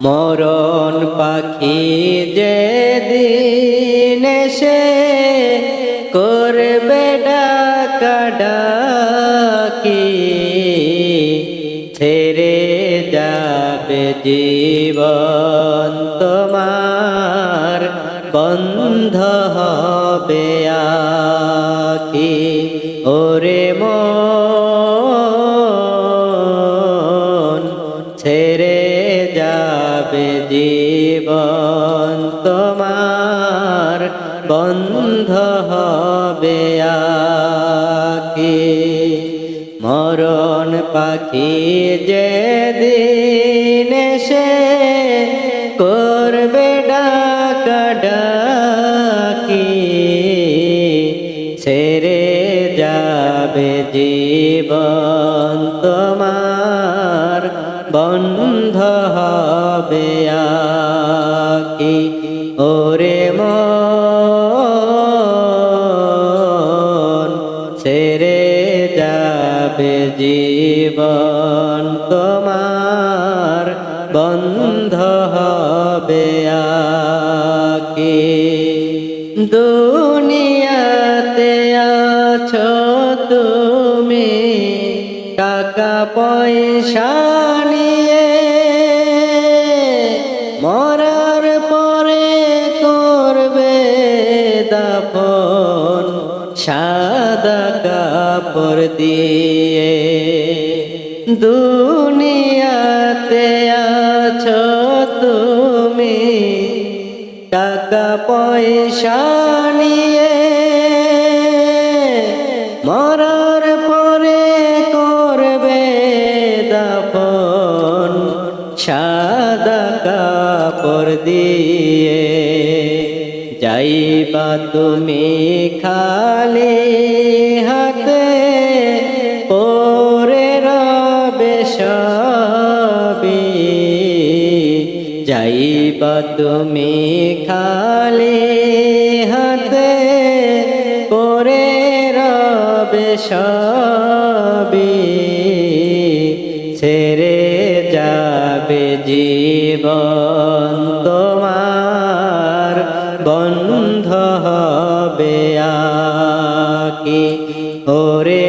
মরণ পাখি যে দিন সে করবে ডাকি ছেড়ে যাবে জীবন তোমার, বন্ধ হবে আকি ওরে মন, ছেড়ে বন্ধ হবে আকি মরণ পাখি যে দিন সে করবে ডাকি ছেড়ে যাবে জীবন তোমার। বন্ধ হবে আকি জীবন তোমার বন্ধ হবে আকি দুনিয়াতে আছো তুমি, টাকা পয়সা নিয়ে মরার পরে করবে দাফন, সাদা কাপড় দিয়ে। দুনিয়াতে আছো তুমি। টাকা, পয়সা নিয়ে মরার পরে করবে দাফন। সাদা কাপড় দিয়ে যাইবা তুমি খালি হাতে যাইবা তুমি খালি হাতে পরে রবে সবই ছেড়ে যাবে জীবন তোমার, বন্ধ হবে আকি। ওরে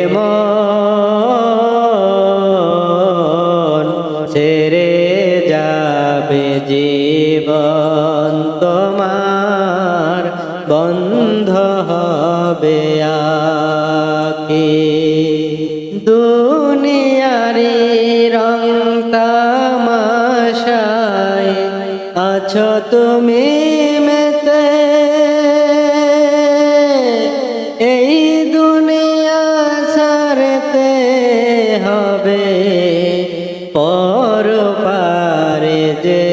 জীবন তোমার বন্ধ হবে আকি দুনিয়ারি রং তামাশায় আছো তুমি মেতে। এই দুনিয়া ছাড়তে হবে পর পারে যেতে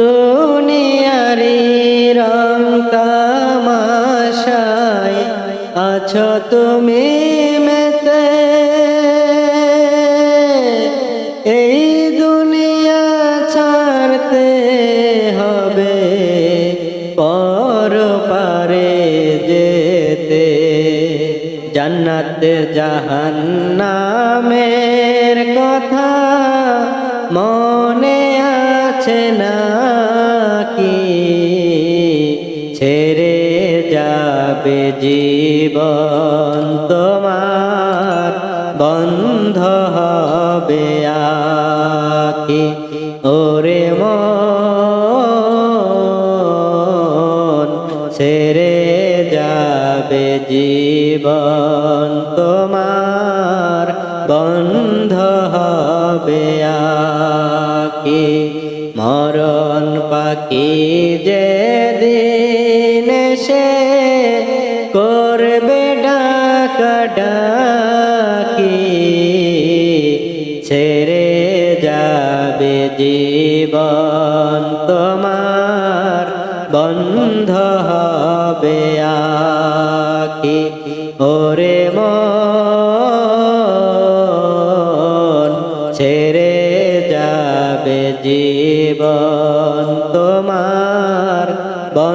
দুনিয়ারি রং তামাশায় আছো তুমি মেতে। এই দুনিয়া ছাড়তে হবে, পর পারে যেতে। জান্নাত জাহান্নামের কথা মনে আছে না কি ছেড়ে যাবে জীবন তোমার, বন্ধ হবে আকি ওরে মন, ছেড়ে যাবে জীবন তোমার, বন্ধ কি যে যাবে জীবন তোমার বন্ধ হবে আকি। ওরে মন ছেড়ে যাবে জীবন তো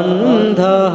龙头。